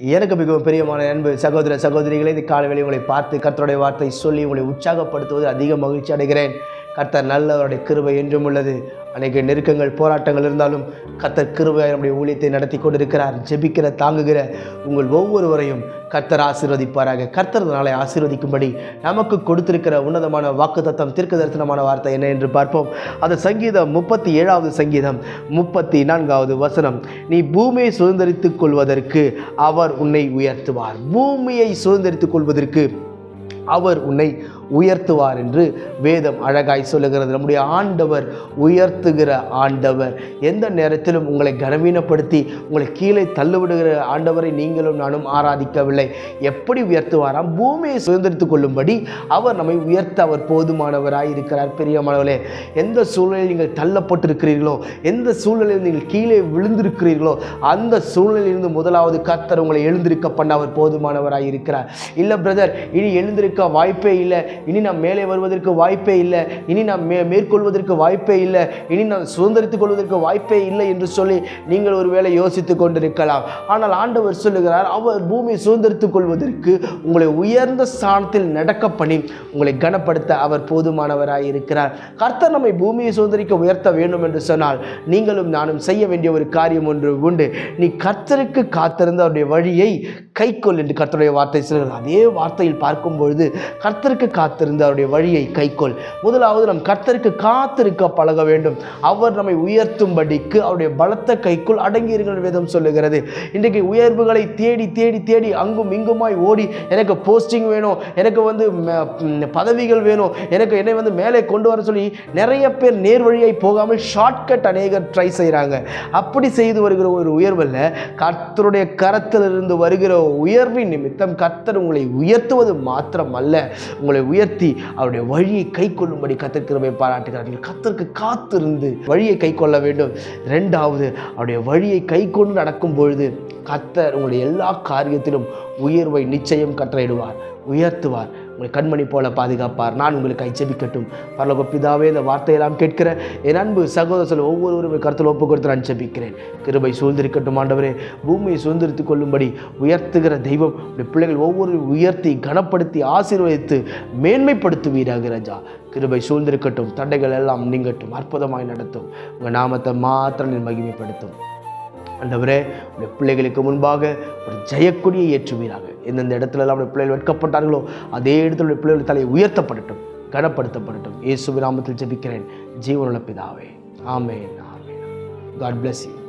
எனக்கு மிகவும் பிரியமான அன்பு சகோதர சகோதரிகளை இந்த காலவேளை உங்களை பார்த்து கர்த்தருடைய வார்த்தை சொல்லி உங்களை உற்சாகப்படுத்துவது அதிக மகிழ்ச்சி அடைகிறேன். கர்த்தர் நல்லவருடைய கிருபை என்றும் உள்ளது. அநேக நெருக்கங்கள் போராட்டங்கள் இருந்தாலும் கர்த்தர் கிருபையாய் நம்முடைய ஊழியத்தை நடத்தி கொண்டிருக்கிறார். ஜெபிக்கிற தாங்குகிற உங்கள் ஒவ்வொருவரையும் கர்த்தர் ஆசீர்வதிப்பாராக. கர்த்தர் நாளை ஆசீர்வதிக்கும்படி நமக்கு கொடுத்திருக்கிற உன்னதமான வாக்குத்தத்தம் தீர்க்க தரிசனமான வார்த்தை என்ன என்று பார்ப்போம். அது சங்கீதம் முப்பத்தி ஏழாவது சங்கீதம் முப்பத்தி நான்காவது வசனம். நீ பூமியை சுதந்திரித்துக் கொள்வதற்கு அவர் உன்னை உயர்த்துவார். பூமியை சுதந்திரித்துக் கொள்வதற்கு அவர் உன்னை உயர்த்துவார் என்று வேதம் அழகாய் சொல்லுகிறது. நம்முடைய ஆண்டவர் உயர்த்துகிற ஆண்டவர். எந்த நேரத்திலும் உங்களை கனவீனப்படுத்தி உங்களை கீழே தள்ளுவிடுகிற ஆண்டவரை நீங்களும் நானும் ஆராதிக்கவில்லை. எப்படி உயர்த்துவாராம்? பூமியை சுதந்திரித்துக் கொள்ளும்படி அவர் நம்மை உயர்த்த அவர் போதுமானவராய் இருக்கிறார். பெரியமானவர்களே எந்த சூழ்நிலையில் நீங்கள் தள்ளப்பட்டிருக்கிறீர்களோ எந்த சூழ்நிலையில் நீங்கள் கீழே விழுந்திருக்கிறீர்களோ அந்த சூழ்நிலையிலிருந்து முதலாவது கத்தர் உங்களை எழுந்திருக்க பண்ண அவர் போதுமானவராய் இருக்கிறார். இல்லை பிரதர் இனி எழுந்திருக்க வாய்ப்பே இல்லை. இனி நாம் மேலே வருவதற்கு வாய்ப்பே இல்லை. இனி நாம் மே மேற்கொள்வதற்கு வாய்ப்பே இல்லை. இனி நாம் சுதந்திரித்துக் கொள்வதற்கு வாய்ப்பே இல்லை என்று சொல்லி நீங்கள் ஒருவேளை யோசித்துக் கொண்டிருக்கலாம். ஆனால் ஆண்டவர் சொல்லுகிறார் அவர் பூமியை சுதந்திரித்துக் கொள்வதற்கு உங்களை உயர்ந்த ஸ்தானத்தில் நடக்க பண்ணி உங்களை கனப்படுத்த அவர் போதுமானவராக இருக்கிறார். கர்த்தர் நம்மை பூமியை சுதந்திரிக்க உயர்த்த வேண்டும் என்று சொன்னால் நீங்களும் நானும் செய்ய வேண்டிய ஒரு காரியம் ஒன்று உண்டு. நீ கர்த்தருக்கு காத்திருந்த அவருடைய வழியை கைக்கொள் என்று கர்த்தருடைய வார்த்தை சொல்கிறார் அதே வார்த்தையில் பார்க்கும் பொழுது கர்த்தருக்கு காத்திருந்த அவருடைய வழியை கைக்கொள். முதலாவது நம் கர்த்தருக்கு காத்திருக்க பழக வேண்டும். அவர் நம்மை உயர்த்தும்படிக்கு அவருடைய பலத்த கைக்குள் அடங்கியிருங்கள் வேதம் சொல்லுகிறது. இன்றைக்கு உயர்வுகளை தேடி தேடி தேடி அங்கும் இங்குமாய் ஓடி எனக்கு போஸ்டிங் வேணும் எனக்கு வந்து பதவிகள் வேணும் எனக்கு என்னை வந்து மேலே கொண்டு வர சொல்லி நிறைய பேர் நேர் வழியை போகாமல் ஷார்ட்கட் அநேகர் ட்ரை செய்கிறாங்க அப்படி செய்து வருகிற ஒரு உயர்வில் கர்த்தருடைய கரத்திலிருந்து வருகிற உயர்வின் நிமித்தம் கர்த்தர் உங்களை உயர்த்துவது மாத்திரம் அல்ல உங்களை உயர்த்தி அவருடைய வழியை கை கொள்ளும்படி கத்திருக்கிறவை பாராட்டுகிறார் நீங்கள் கத்தருக்கு காத்திருந்து வழியை கை கொள்ள வேண்டும். ரெண்டாவது அவருடைய வழியை கை கொண்டு நடக்கும் பொழுது கத்தர் உங்களுடைய எல்லா காரியத்திலும் உயர்வை நிச்சயம் கட்டளையிடுவார் உயர்த்துவார். உங்களை கண்மணி போல பாதுகாப்பார். நான் உங்களுக்கு ஜெபிக்கட்டும் பரலோக பிதாவே இந்த வார்த்தையெல்லாம் கேட்கிற என் அன்பு சகோதரர்கள் ஒவ்வொருவரும் கருத்தில் ஒப்பு கொடுத்து நான் ஜெபிக்கிறேன் கிருபை சூழ்ந்திருக்கட்டும் ஆண்டவரே. பூமியை சுதந்திரித்து கொள்ளும்படி உயர்த்துகிற தெய்வம் பிள்ளைகள் ஒவ்வொரு உயர்த்தி கனப்படுத்தி ஆசீர்வதித்து மேன்மைப்படுத்துவீராக ராஜா. கிருபை சூழ்ந்திருக்கட்டும் தண்டைகள் எல்லாம் நீங்கட்டும் அற்புதமாய் நடத்தும். உங்கள் நாமத்தை மாத்திரம் மகிமைப்படுத்தும். ஆண்டவரே உடைய பிள்ளைகளுக்கு முன்பாக ஒரு ஜெயக்குடியை ஏற்றுவீராக. எந்தெந்த இடத்துல எல்லாம் பிள்ளைகள் வெட்கப்பட்டார்களோ அதே இடத்துல பிள்ளைகள் தலையை உயர்த்தப்படட்டும் கனப்படுத்தப்படட்டும். இயேசு நாமத்தில் ஜெபிக்கிறேன். ஜீவனுள்ள பிதாவே. ஆமென் ஆமென். God bless you